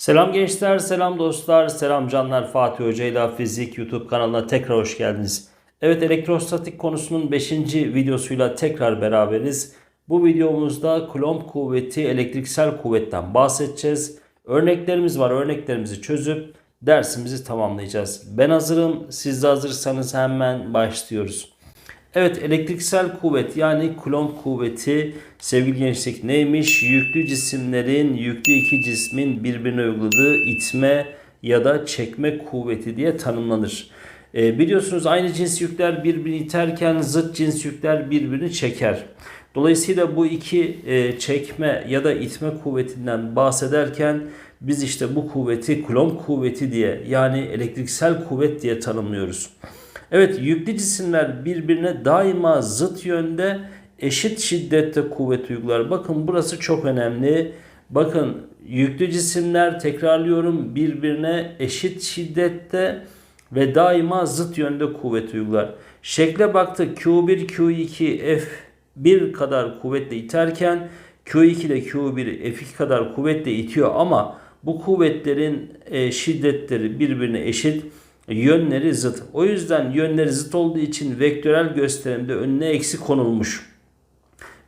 Selam gençler, selam dostlar, selam canlar. Fatih Hoca ile Fizik YouTube kanalına tekrar hoş geldiniz. Evet elektrostatik konusunun 5. videosuyla tekrar beraberiz. Bu videomuzda Coulomb kuvveti, elektriksel kuvvetten bahsedeceğiz. Örneklerimiz var, örneklerimizi çözüp dersimizi tamamlayacağız. Ben hazırım, siz de hazırsanız hemen başlıyoruz. Evet elektriksel kuvvet yani Coulomb kuvveti sevgili gençlik neymiş? Yüklü cisimlerin yüklü iki cismin birbirine uyguladığı itme ya da çekme kuvveti diye tanımlanır. E, biliyorsunuz aynı cins yükler birbirini iterken zıt cins yükler birbirini çeker. Dolayısıyla bu iki e, çekme ya da itme kuvvetinden bahsederken biz işte bu kuvveti Coulomb kuvveti diye yani elektriksel kuvvet diye tanımlıyoruz. Evet yüklü cisimler birbirine daima zıt yönde eşit şiddette kuvvet uygular. Bakın burası çok önemli. Bakın yüklü cisimler tekrarlıyorum birbirine eşit şiddette ve daima zıt yönde kuvvet uygular. Şekle baktık Q1 Q2 F1 kadar kuvvetle iterken Q2 ile Q1'i F2 kadar kuvvetle itiyor ama bu kuvvetlerin e, şiddetleri birbirine eşit yönleri zıt. O yüzden yönleri zıt olduğu için vektörel gösterimde önüne eksi konulmuş.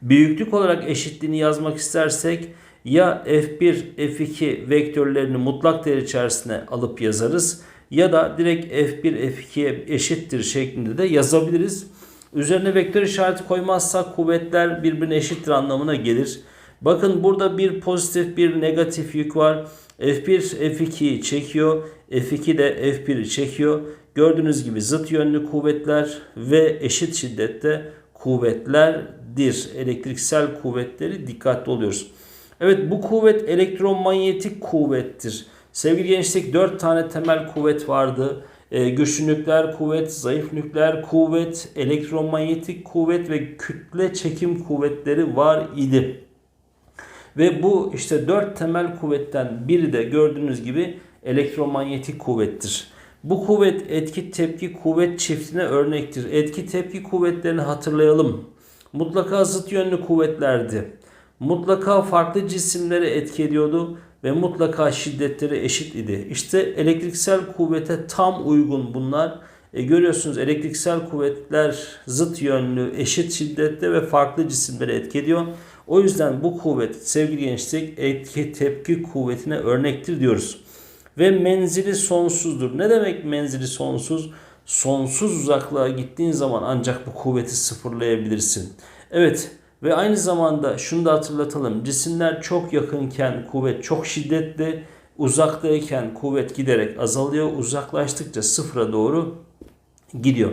Büyüklük olarak eşitliğini yazmak istersek ya F1, F2 vektörlerini mutlak değer içerisine alıp yazarız ya da direkt F1, F2'ye eşittir şeklinde de yazabiliriz. Üzerine vektör işareti koymazsak kuvvetler birbirine eşittir anlamına gelir. Bakın burada bir pozitif bir negatif yük var. F1 F2'yi çekiyor. F2 de F1'i çekiyor. Gördüğünüz gibi zıt yönlü kuvvetler ve eşit şiddette kuvvetlerdir. Elektriksel kuvvetleri dikkatli oluyoruz. Evet bu kuvvet elektromanyetik kuvvettir. Sevgili gençlik 4 tane temel kuvvet vardı. Ee, güçlü nükleer kuvvet, zayıf nükleer kuvvet, elektromanyetik kuvvet ve kütle çekim kuvvetleri var idi. Ve bu işte dört temel kuvvetten biri de gördüğünüz gibi elektromanyetik kuvvettir. Bu kuvvet etki tepki kuvvet çiftine örnektir. Etki tepki kuvvetlerini hatırlayalım. Mutlaka zıt yönlü kuvvetlerdi. Mutlaka farklı cisimleri etki ediyordu ve mutlaka şiddetleri eşit idi. İşte elektriksel kuvvete tam uygun bunlar. E görüyorsunuz elektriksel kuvvetler zıt yönlü, eşit şiddette ve farklı cisimleri etki ediyor. O yüzden bu kuvvet sevgili gençlik etki tepki kuvvetine örnektir diyoruz. Ve menzili sonsuzdur. Ne demek menzili sonsuz? Sonsuz uzaklığa gittiğin zaman ancak bu kuvveti sıfırlayabilirsin. Evet ve aynı zamanda şunu da hatırlatalım. Cisimler çok yakınken kuvvet çok şiddetli, uzaktayken kuvvet giderek azalıyor. Uzaklaştıkça sıfıra doğru gidiyor.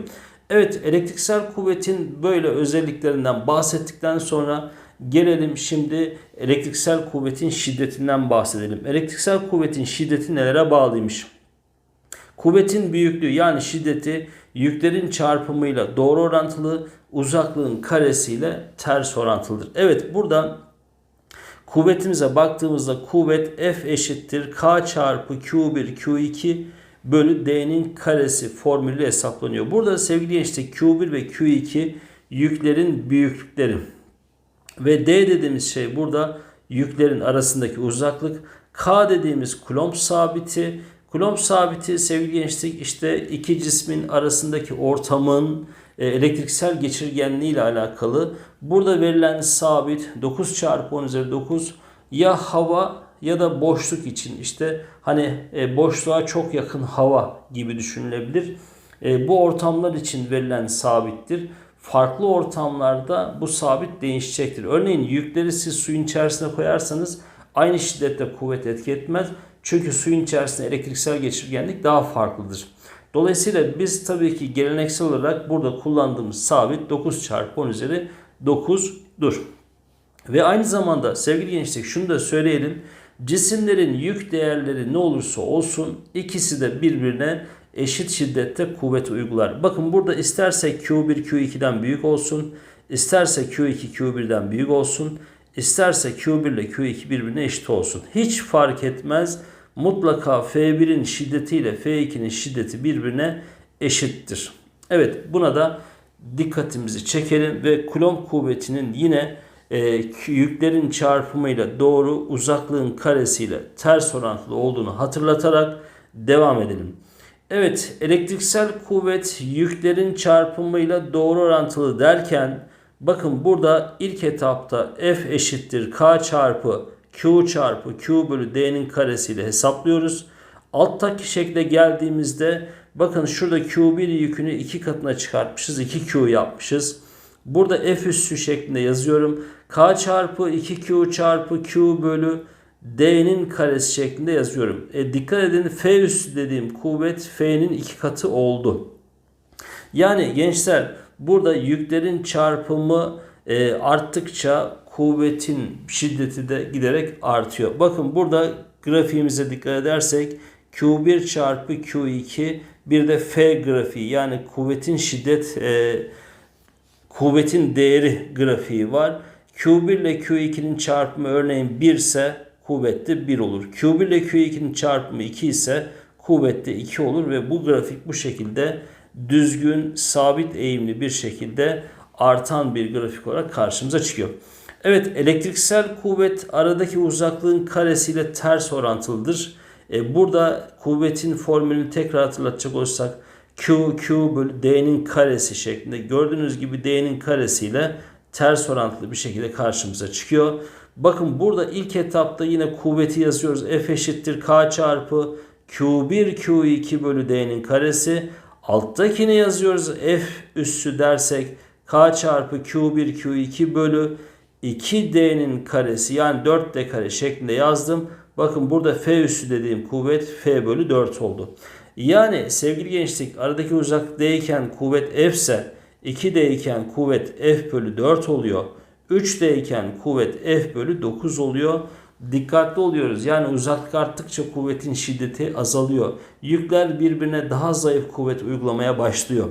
Evet elektriksel kuvvetin böyle özelliklerinden bahsettikten sonra gelelim şimdi elektriksel kuvvetin şiddetinden bahsedelim. Elektriksel kuvvetin şiddeti nelere bağlıymış? Kuvvetin büyüklüğü yani şiddeti yüklerin çarpımıyla doğru orantılı, uzaklığın karesiyle ters orantılıdır. Evet burada kuvvetimize baktığımızda kuvvet F eşittir K çarpı Q1 Q2 bölü D'nin karesi formülü hesaplanıyor. Burada sevgili gençler Q1 ve Q2 yüklerin büyüklükleri. Ve D dediğimiz şey burada yüklerin arasındaki uzaklık. K dediğimiz Coulomb sabiti. Coulomb sabiti sevgili gençlik işte iki cismin arasındaki ortamın e, elektriksel geçirgenliği ile alakalı. Burada verilen sabit 9 çarpı 10 üzeri 9 ya hava ya da boşluk için işte hani e, boşluğa çok yakın hava gibi düşünülebilir. E, bu ortamlar için verilen sabittir. Farklı ortamlarda bu sabit değişecektir. Örneğin yükleri siz suyun içerisine koyarsanız aynı şiddette kuvvet etki etmez. Çünkü suyun içerisinde elektriksel geçirgenlik daha farklıdır. Dolayısıyla biz tabii ki geleneksel olarak burada kullandığımız sabit 9 çarpı 10 üzeri 9'dur. Ve aynı zamanda sevgili gençlik şunu da söyleyelim. Cisimlerin yük değerleri ne olursa olsun ikisi de birbirine eşit şiddette kuvvet uygular. Bakın burada isterse Q1 Q2'den büyük olsun, isterse Q2 Q1'den büyük olsun, isterse Q1 ile Q2 birbirine eşit olsun. Hiç fark etmez. Mutlaka F1'in şiddeti ile F2'nin şiddeti birbirine eşittir. Evet buna da dikkatimizi çekelim ve Coulomb kuvvetinin yine e, yüklerin çarpımıyla doğru uzaklığın karesiyle ters orantılı olduğunu hatırlatarak devam edelim. Evet elektriksel kuvvet yüklerin çarpımıyla doğru orantılı derken bakın burada ilk etapta F eşittir K çarpı Q çarpı Q bölü D'nin karesiyle hesaplıyoruz. Alttaki şekle geldiğimizde bakın şurada Q1 yükünü iki katına çıkartmışız. 2Q yapmışız. Burada F üssü şeklinde yazıyorum. K çarpı 2Q çarpı Q bölü D'nin karesi şeklinde yazıyorum. E, dikkat edin F üssü dediğim kuvvet F'nin iki katı oldu. Yani gençler burada yüklerin çarpımı e, arttıkça kuvvetin şiddeti de giderek artıyor. Bakın burada grafiğimize dikkat edersek Q1 çarpı Q2 bir de F grafiği yani kuvvetin şiddet e, kuvvetin değeri grafiği var. Q1 ile Q2'nin çarpımı örneğin 1 ise kuvvette 1 olur. Q1 ile Q2'nin çarpımı 2 ise kuvvette 2 olur ve bu grafik bu şekilde düzgün, sabit eğimli bir şekilde artan bir grafik olarak karşımıza çıkıyor. Evet elektriksel kuvvet aradaki uzaklığın karesiyle ters orantılıdır. E, burada kuvvetin formülünü tekrar hatırlatacak olursak Q, Q bölü D'nin karesi şeklinde gördüğünüz gibi D'nin karesiyle ters orantılı bir şekilde karşımıza çıkıyor. Bakın burada ilk etapta yine kuvveti yazıyoruz. F eşittir K çarpı Q1 Q2 bölü D'nin karesi. Alttakini yazıyoruz. F üssü dersek K çarpı Q1 Q2 bölü 2D'nin karesi yani 4D kare şeklinde yazdım. Bakın burada F üssü dediğim kuvvet F bölü 4 oldu. Yani sevgili gençlik aradaki uzaklık D iken kuvvet F ise 2D iken kuvvet F bölü 4 oluyor. 3D iken kuvvet F bölü 9 oluyor. Dikkatli oluyoruz. Yani uzaklık arttıkça kuvvetin şiddeti azalıyor. Yükler birbirine daha zayıf kuvvet uygulamaya başlıyor.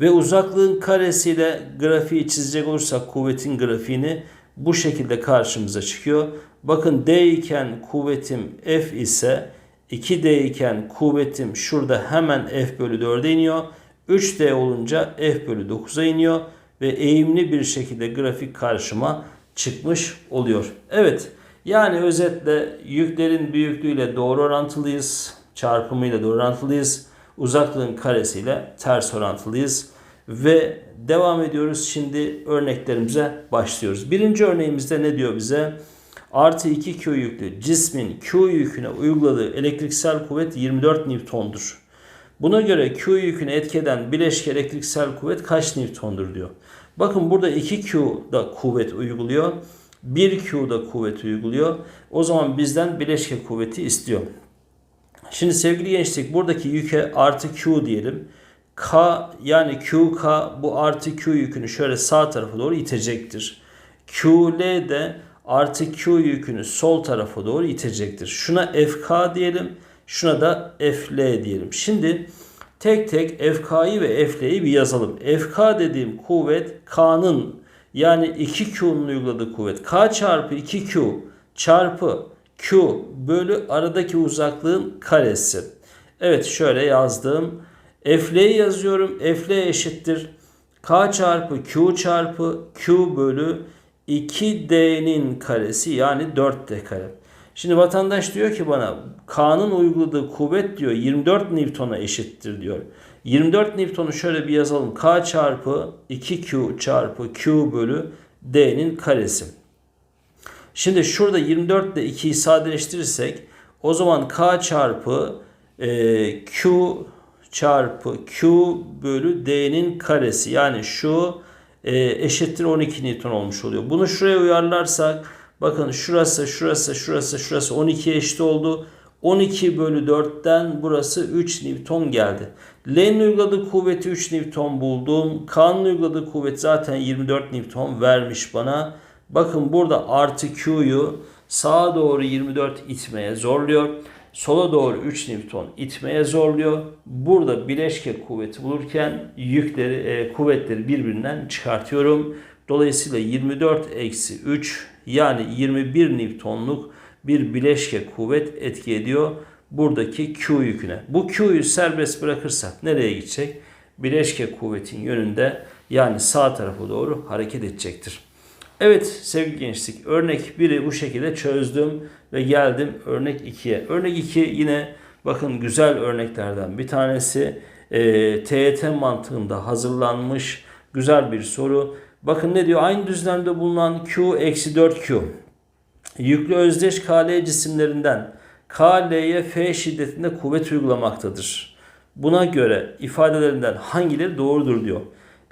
Ve uzaklığın karesiyle grafiği çizecek olursak kuvvetin grafiğini bu şekilde karşımıza çıkıyor. Bakın D iken kuvvetim F ise 2D iken kuvvetim şurada hemen F bölü 4'e iniyor. 3D olunca F bölü 9'a iniyor ve eğimli bir şekilde grafik karşıma çıkmış oluyor. Evet yani özetle yüklerin büyüklüğüyle doğru orantılıyız. Çarpımıyla doğru orantılıyız. Uzaklığın karesiyle ters orantılıyız. Ve devam ediyoruz. Şimdi örneklerimize başlıyoruz. Birinci örneğimizde ne diyor bize? Artı 2 Q yüklü cismin Q yüküne uyguladığı elektriksel kuvvet 24 Newton'dur. Buna göre Q yükünü etkeden bileşke elektriksel kuvvet kaç Newton'dur diyor. Bakın burada 2Q da kuvvet uyguluyor. 1Q da kuvvet uyguluyor. O zaman bizden bileşke kuvveti istiyor. Şimdi sevgili gençlik buradaki yüke artı Q diyelim. K yani QK bu artı Q yükünü şöyle sağ tarafa doğru itecektir. QL de artı Q yükünü sol tarafa doğru itecektir. Şuna FK diyelim. Şuna da FL diyelim. Şimdi tek tek FK'yı ve FL'yi bir yazalım. FK dediğim kuvvet K'nın yani 2Q'nun uyguladığı kuvvet. K çarpı 2Q çarpı Q bölü aradaki uzaklığın karesi. Evet şöyle yazdım. FL yazıyorum. FL eşittir. K çarpı Q çarpı Q bölü 2D'nin karesi yani 4D kare. Şimdi vatandaş diyor ki bana K'nın uyguladığı kuvvet diyor 24 Newton'a eşittir diyor. 24 Newton'u şöyle bir yazalım. K çarpı 2Q çarpı Q bölü D'nin karesi. Şimdi şurada 24 ile 2'yi sadeleştirirsek o zaman K çarpı e, Q çarpı Q bölü D'nin karesi yani şu e, eşittir 12 Newton olmuş oluyor. Bunu şuraya uyarlarsak bakın şurası şurası şurası şurası 12 eşit oldu. 12 bölü 4'ten burası 3 Newton geldi. L'nin uyguladığı kuvveti 3 Newton buldum. K'nın uyguladığı kuvvet zaten 24 Newton vermiş bana. Bakın burada artı Q'yu sağa doğru 24 itmeye zorluyor. Sola doğru 3 Newton itmeye zorluyor. Burada bileşke kuvveti bulurken yükleri, e, kuvvetleri birbirinden çıkartıyorum. Dolayısıyla 24 eksi 3 yani 21 Newton'luk bir bileşke kuvvet etki ediyor buradaki Q yüküne. Bu Q'yu serbest bırakırsak nereye gidecek? Bileşke kuvvetin yönünde yani sağ tarafa doğru hareket edecektir. Evet sevgili gençlik örnek 1'i bu şekilde çözdüm ve geldim örnek 2'ye. Örnek 2 yine bakın güzel örneklerden bir tanesi. E, TYT mantığında hazırlanmış güzel bir soru. Bakın ne diyor? Aynı düzlemde bulunan Q eksi 4Q. Yüklü özdeş KL cisimlerinden KL'ye F şiddetinde kuvvet uygulamaktadır. Buna göre ifadelerinden hangileri doğrudur diyor.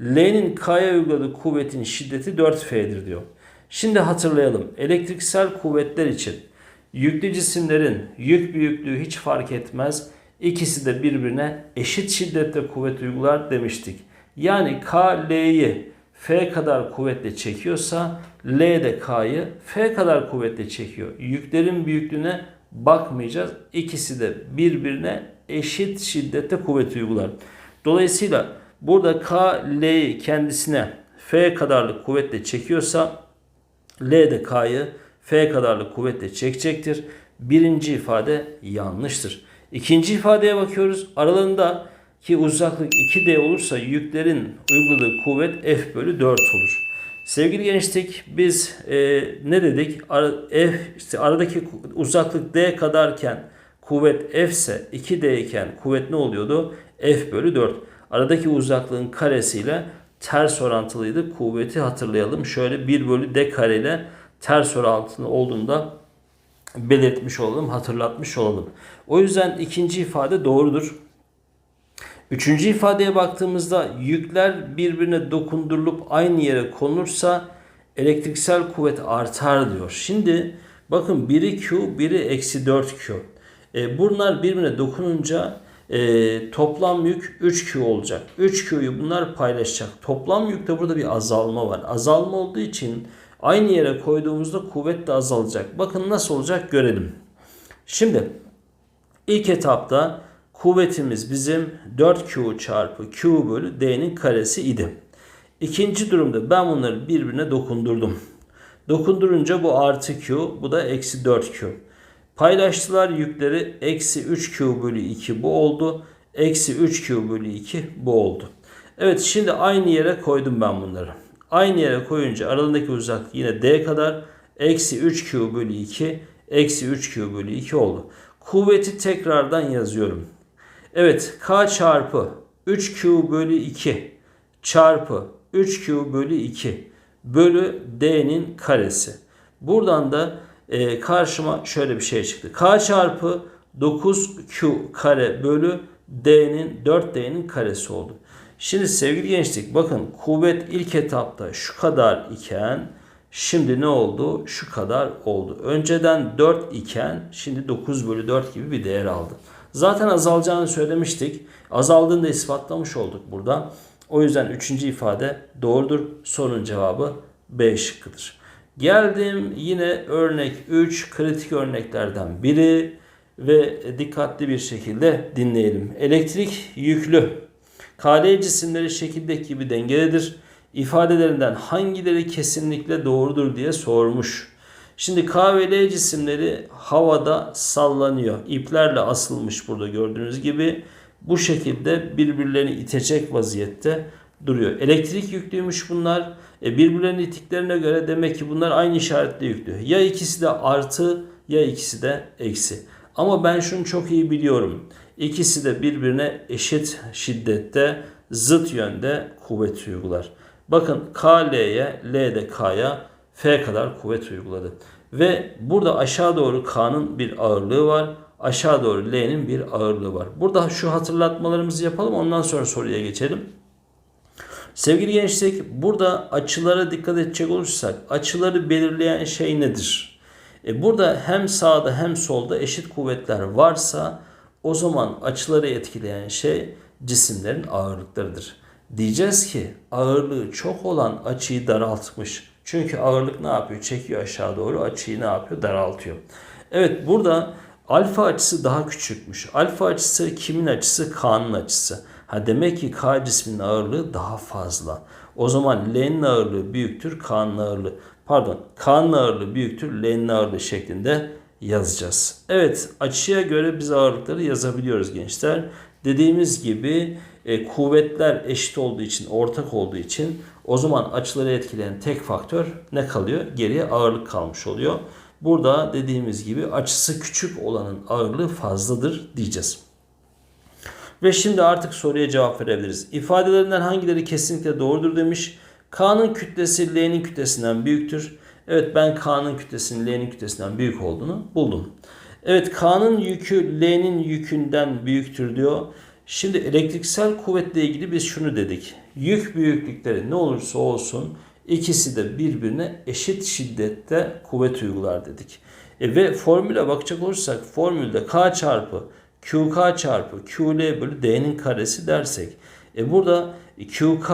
L'nin K'ya uyguladığı kuvvetin şiddeti 4F'dir diyor. Şimdi hatırlayalım. Elektriksel kuvvetler için yüklü cisimlerin yük büyüklüğü hiç fark etmez. İkisi de birbirine eşit şiddette kuvvet uygular demiştik. Yani K L'yi F kadar kuvvetle çekiyorsa L de K'yı F kadar kuvvetle çekiyor. Yüklerin büyüklüğüne bakmayacağız. İkisi de birbirine eşit şiddette kuvvet uygular. Dolayısıyla burada K L'yi kendisine F kadarlık kuvvetle çekiyorsa L de K'yı F kadarlık kuvvetle çekecektir. Birinci ifade yanlıştır. İkinci ifadeye bakıyoruz. Aralarında ki uzaklık 2D olursa yüklerin uyguladığı kuvvet F bölü 4 olur. Sevgili gençlik biz e, ne dedik? Ara, F işte aradaki uzaklık D kadarken kuvvet F ise 2D iken kuvvet ne oluyordu? F bölü 4. Aradaki uzaklığın karesiyle ters orantılıydı. Kuvveti hatırlayalım. Şöyle 1 bölü D kare ile ters orantılı olduğunda belirtmiş olalım, hatırlatmış olalım. O yüzden ikinci ifade doğrudur. Üçüncü ifadeye baktığımızda yükler birbirine dokundurulup aynı yere konursa elektriksel kuvvet artar diyor. Şimdi bakın biri Q, biri eksi 4Q. E, bunlar birbirine dokununca e, toplam yük 3Q olacak. 3Q'yu bunlar paylaşacak. Toplam yükte burada bir azalma var. Azalma olduğu için aynı yere koyduğumuzda kuvvet de azalacak. Bakın nasıl olacak görelim. Şimdi ilk etapta kuvvetimiz bizim 4Q çarpı Q bölü D'nin karesi idi. İkinci durumda ben bunları birbirine dokundurdum. Dokundurunca bu artı Q, bu da eksi 4Q. Paylaştılar yükleri eksi 3Q bölü 2 bu oldu. Eksi 3Q bölü 2 bu oldu. Evet şimdi aynı yere koydum ben bunları. Aynı yere koyunca aralarındaki uzaklık yine D kadar. Eksi 3Q bölü 2 eksi 3Q bölü 2 oldu. Kuvveti tekrardan yazıyorum. Evet K çarpı 3Q bölü 2 çarpı 3Q bölü 2 bölü D'nin karesi. Buradan da e, karşıma şöyle bir şey çıktı. K çarpı 9Q kare bölü D'nin 4D'nin karesi oldu. Şimdi sevgili gençlik bakın kuvvet ilk etapta şu kadar iken şimdi ne oldu? Şu kadar oldu. Önceden 4 iken şimdi 9 bölü 4 gibi bir değer aldı. Zaten azalacağını söylemiştik. Azaldığını da ispatlamış olduk burada. O yüzden üçüncü ifade doğrudur. Sorunun cevabı B şıkkıdır. Geldim yine örnek 3 kritik örneklerden biri ve dikkatli bir şekilde dinleyelim. Elektrik yüklü. KL cisimleri şekildeki gibi dengelidir. İfadelerinden hangileri kesinlikle doğrudur diye sormuş. Şimdi K ve L cisimleri havada sallanıyor. İplerle asılmış burada gördüğünüz gibi. Bu şekilde birbirlerini itecek vaziyette duruyor. Elektrik yüklüymüş bunlar. E birbirlerinin ittiklerine göre demek ki bunlar aynı işaretle yüklü. Ya ikisi de artı ya ikisi de eksi. Ama ben şunu çok iyi biliyorum. İkisi de birbirine eşit şiddette zıt yönde kuvvet uygular. Bakın K L'ye, L de K'ya F kadar kuvvet uyguladı. Ve burada aşağı doğru K'nın bir ağırlığı var. Aşağı doğru L'nin bir ağırlığı var. Burada şu hatırlatmalarımızı yapalım ondan sonra soruya geçelim. Sevgili gençlik burada açılara dikkat edecek olursak açıları belirleyen şey nedir? E burada hem sağda hem solda eşit kuvvetler varsa o zaman açıları etkileyen şey cisimlerin ağırlıklarıdır. Diyeceğiz ki ağırlığı çok olan açıyı daraltmış. Çünkü ağırlık ne yapıyor? Çekiyor aşağı doğru açıyı ne yapıyor? Daraltıyor. Evet burada alfa açısı daha küçükmüş. Alfa açısı kimin açısı? K'nın açısı. Ha demek ki K cisminin ağırlığı daha fazla. O zaman L'nin ağırlığı büyüktür K'nın ağırlığı. Pardon K'nın ağırlığı büyüktür L'nin ağırlığı şeklinde yazacağız. Evet açıya göre biz ağırlıkları yazabiliyoruz gençler. Dediğimiz gibi e, kuvvetler eşit olduğu için, ortak olduğu için O zaman açıları etkileyen tek faktör ne kalıyor? Geriye ağırlık kalmış oluyor. Burada dediğimiz gibi açısı küçük olanın ağırlığı fazladır diyeceğiz. Ve şimdi artık soruya cevap verebiliriz. İfadelerinden hangileri kesinlikle doğrudur demiş. K'nın kütlesi L'nin kütlesinden büyüktür. Evet ben K'nın kütlesinin L'nin kütlesinden büyük olduğunu buldum. Evet K'nın yükü L'nin yükünden büyüktür diyor. Şimdi elektriksel kuvvetle ilgili biz şunu dedik. Yük büyüklükleri ne olursa olsun ikisi de birbirine eşit şiddette kuvvet uygular dedik. E ve formüle bakacak olursak formülde K çarpı QK çarpı QL bölü D'nin karesi dersek. E burada QK,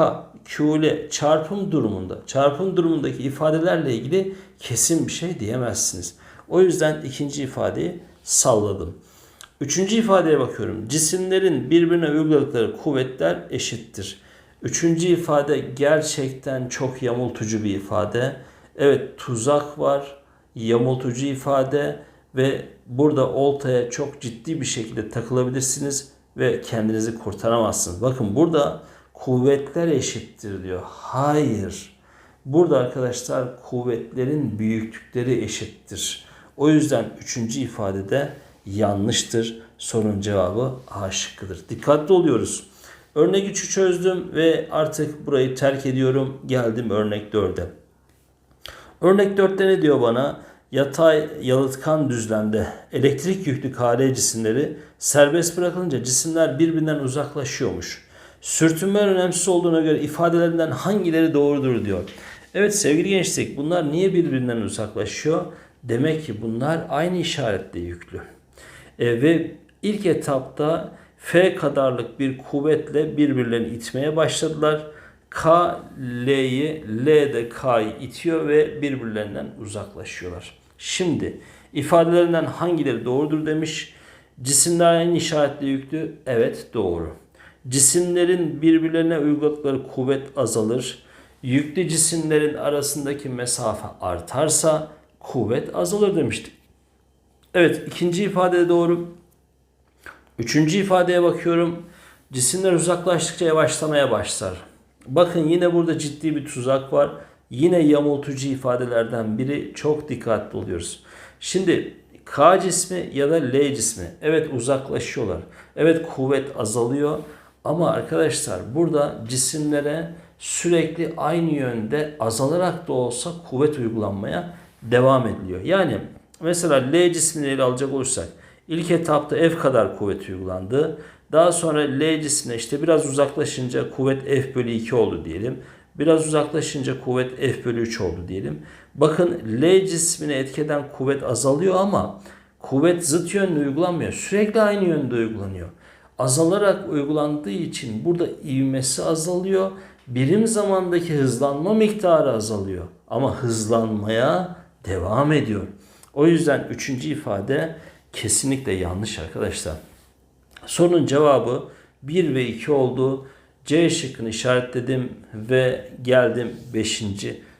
QL çarpım durumunda, çarpım durumundaki ifadelerle ilgili kesin bir şey diyemezsiniz. O yüzden ikinci ifadeyi salladım. Üçüncü ifadeye bakıyorum. Cisimlerin birbirine uyguladıkları kuvvetler eşittir. Üçüncü ifade gerçekten çok yamultucu bir ifade. Evet tuzak var, yamultucu ifade ve burada oltaya çok ciddi bir şekilde takılabilirsiniz ve kendinizi kurtaramazsınız. Bakın burada kuvvetler eşittir diyor. Hayır. Burada arkadaşlar kuvvetlerin büyüklükleri eşittir. O yüzden üçüncü ifadede yanlıştır. Sorunun cevabı A şıkkıdır. Dikkatli oluyoruz. Örnek 3'ü çözdüm ve artık burayı terk ediyorum. Geldim örnek 4'e. Örnek 4'te ne diyor bana? Yatay yalıtkan düzlemde elektrik yüklü kare cisimleri serbest bırakılınca cisimler birbirinden uzaklaşıyormuş. Sürtünme önemsiz olduğuna göre ifadelerinden hangileri doğrudur diyor. Evet sevgili gençlik bunlar niye birbirinden uzaklaşıyor? Demek ki bunlar aynı işaretle yüklü. E, ve ilk etapta F kadarlık bir kuvvetle birbirlerini itmeye başladılar. K L'yi, L de K'yı itiyor ve birbirlerinden uzaklaşıyorlar. Şimdi ifadelerinden hangileri doğrudur demiş. Cisimler aynı işaretle yüklü. Evet doğru. Cisimlerin birbirlerine uyguladıkları kuvvet azalır. Yüklü cisimlerin arasındaki mesafe artarsa kuvvet azalır demiştik. Evet ikinci ifade doğru. Üçüncü ifadeye bakıyorum. Cisimler uzaklaştıkça yavaşlamaya başlar. Bakın yine burada ciddi bir tuzak var. Yine yamultucu ifadelerden biri çok dikkatli oluyoruz. Şimdi K cismi ya da L cismi evet uzaklaşıyorlar. Evet kuvvet azalıyor ama arkadaşlar burada cisimlere sürekli aynı yönde azalarak da olsa kuvvet uygulanmaya devam ediliyor. Yani mesela L cismini ele alacak olursak ilk etapta F kadar kuvvet uygulandı. Daha sonra L cismine işte biraz uzaklaşınca kuvvet F bölü 2 oldu diyelim. Biraz uzaklaşınca kuvvet F bölü 3 oldu diyelim. Bakın L cismine etkeden kuvvet azalıyor ama kuvvet zıt yönde uygulanmıyor. Sürekli aynı yönde uygulanıyor. Azalarak uygulandığı için burada ivmesi azalıyor. Birim zamandaki hızlanma miktarı azalıyor. Ama hızlanmaya devam ediyor. O yüzden üçüncü ifade kesinlikle yanlış arkadaşlar. Sorunun cevabı 1 ve 2 oldu. C şıkkını işaretledim ve geldim 5.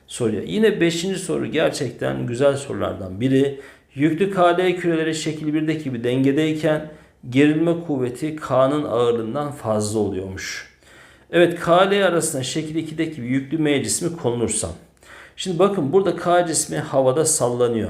soruya. Yine 5. soru gerçekten güzel sorulardan biri. Yüklü KL küreleri şekil 1'deki gibi dengedeyken gerilme kuvveti K'nın ağırlığından fazla oluyormuş. Evet KL arasında şekil 2'deki bir yüklü M cismi konulursa. Şimdi bakın burada K cismi havada sallanıyor.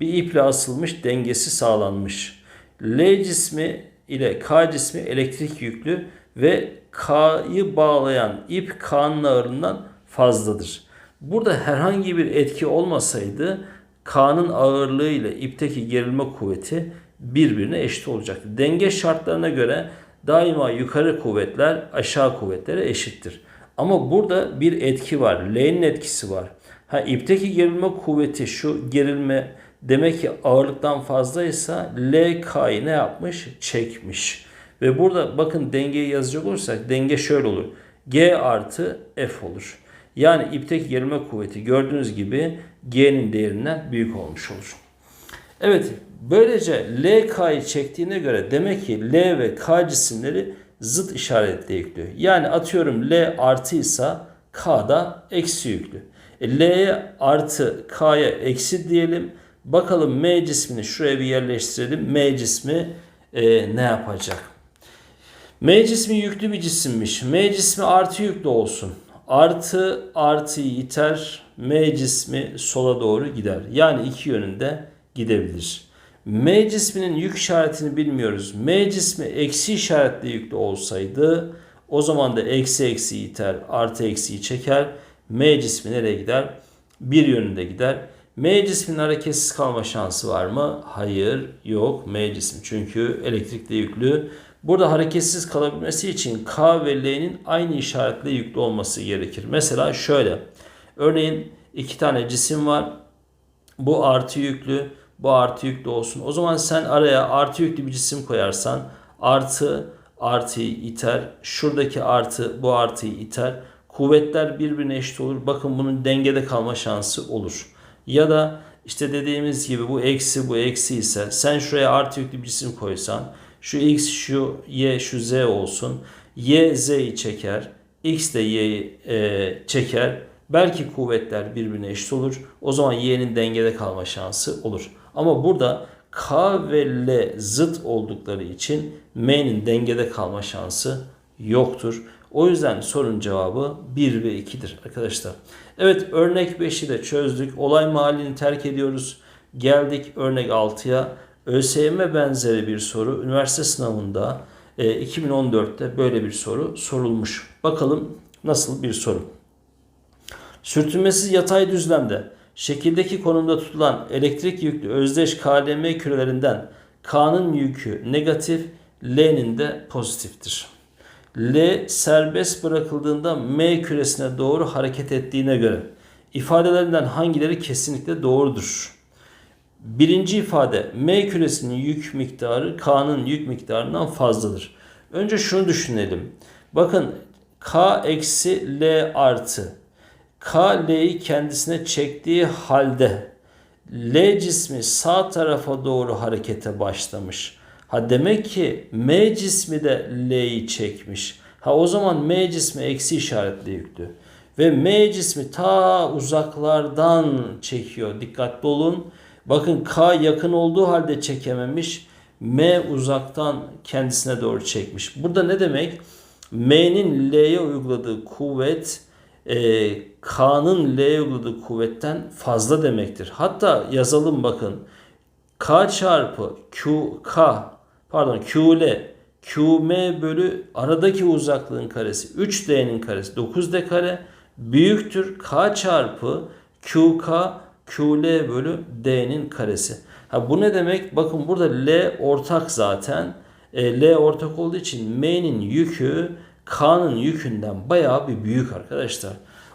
Bir iple asılmış dengesi sağlanmış. L cismi ile K cismi elektrik yüklü ve K'yı bağlayan ip K'nın ağırlığından fazladır. Burada herhangi bir etki olmasaydı K'nın ağırlığı ile ipteki gerilme kuvveti birbirine eşit olacaktı. Denge şartlarına göre daima yukarı kuvvetler aşağı kuvvetlere eşittir. Ama burada bir etki var. L'nin etkisi var. Ha ipteki gerilme kuvveti şu gerilme demek ki ağırlıktan fazlaysa L K'yı ne yapmış? Çekmiş. Ve burada bakın dengeyi yazacak olursak denge şöyle olur. G artı F olur. Yani ipteki gerilme kuvveti gördüğünüz gibi G'nin değerinden büyük olmuş olur. Evet böylece L K'yı çektiğine göre demek ki L ve K cisimleri zıt işaretle yüklü. Yani atıyorum L artıysa K da eksi yüklü. E, L'ye artı K'ya eksi diyelim. Bakalım M cismini şuraya bir yerleştirelim. M cismi e, ne yapacak? M cismi yüklü bir cisimmiş. M cismi artı yüklü olsun. Artı artıyı iter. M cismi sola doğru gider. Yani iki yönünde gidebilir. M cisminin yük işaretini bilmiyoruz. M cismi eksi işaretli yüklü olsaydı o zaman da eksi eksi iter, artı eksiyi çeker. M cismi nereye gider? Bir yönünde gider. M cismin hareketsiz kalma şansı var mı? Hayır, yok. M cismi çünkü elektrikli yüklü. Burada hareketsiz kalabilmesi için K ve L'nin aynı işaretle yüklü olması gerekir. Mesela şöyle. Örneğin iki tane cisim var. Bu artı yüklü, bu artı yüklü olsun. O zaman sen araya artı yüklü bir cisim koyarsan artı artıyı iter. Şuradaki artı bu artıyı iter. Kuvvetler birbirine eşit olur. Bakın bunun dengede kalma şansı olur. Ya da işte dediğimiz gibi bu eksi bu eksi ise sen şuraya artı yüklü bir cisim koysan şu x şu y şu z olsun. Y z'yi çeker. X de y'yi e, çeker. Belki kuvvetler birbirine eşit olur. O zaman y'nin dengede kalma şansı olur. Ama burada K ve L zıt oldukları için M'nin dengede kalma şansı yoktur. O yüzden sorunun cevabı 1 ve 2'dir arkadaşlar. Evet örnek 5'i de çözdük. Olay mahallini terk ediyoruz. Geldik örnek 6'ya. ÖSYM benzeri bir soru üniversite sınavında e, 2014'te böyle bir soru sorulmuş. Bakalım nasıl bir soru. Sürtünmesiz yatay düzlemde şekildeki konumda tutulan elektrik yüklü özdeş KLM kürelerinden K'nın yükü negatif, L'nin de pozitiftir. L serbest bırakıldığında M küresine doğru hareket ettiğine göre ifadelerinden hangileri kesinlikle doğrudur? Birinci ifade M küresinin yük miktarı K'nın yük miktarından fazladır. Önce şunu düşünelim. Bakın K eksi L artı K L'yi kendisine çektiği halde L cismi sağ tarafa doğru harekete başlamış. Ha demek ki M cismi de L'yi çekmiş. Ha o zaman M cismi eksi işaretli yüklü. Ve M cismi ta uzaklardan çekiyor. Dikkatli olun. Bakın K yakın olduğu halde çekememiş. M uzaktan kendisine doğru çekmiş. Burada ne demek? M'nin L'ye uyguladığı kuvvet e, K'nın L'ye uyguladığı kuvvetten fazla demektir. Hatta yazalım bakın. K çarpı QK pardon QL QM bölü aradaki uzaklığın karesi 3D'nin karesi 9D kare büyüktür K çarpı QK QL bölü D'nin karesi. Ha bu ne demek? Bakın burada L ortak zaten. E, L ortak olduğu için M'nin yükü K'nın yükünden bayağı bir büyük arkadaşlar.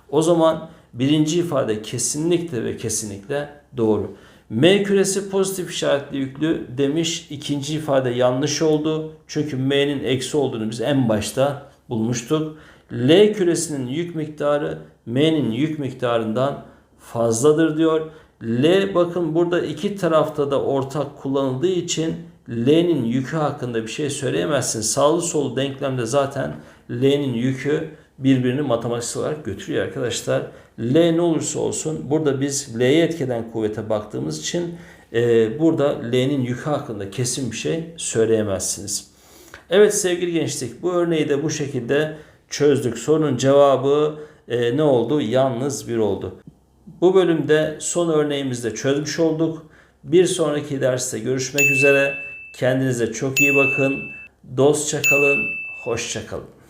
O zaman birinci ifade kesinlikle ve kesinlikle doğru. M küresi pozitif işaretli yüklü demiş. İkinci ifade yanlış oldu. Çünkü M'nin eksi olduğunu biz en başta bulmuştuk. L küresinin yük miktarı M'nin yük miktarından fazladır diyor. L bakın burada iki tarafta da ortak kullanıldığı için L'nin yükü hakkında bir şey söyleyemezsin. Sağlı solu denklemde zaten L'nin yükü birbirini matematiksel olarak götürüyor arkadaşlar. L ne olursa olsun burada biz L'ye etkeden kuvvete baktığımız için e, burada L'nin yükü hakkında kesin bir şey söyleyemezsiniz. Evet sevgili gençlik bu örneği de bu şekilde çözdük. Sorunun cevabı e, ne oldu? Yalnız bir oldu. Bu bölümde son örneğimizde çözmüş olduk. Bir sonraki derste görüşmek üzere. Kendinize çok iyi bakın. Dostça kalın. Hoşça kalın.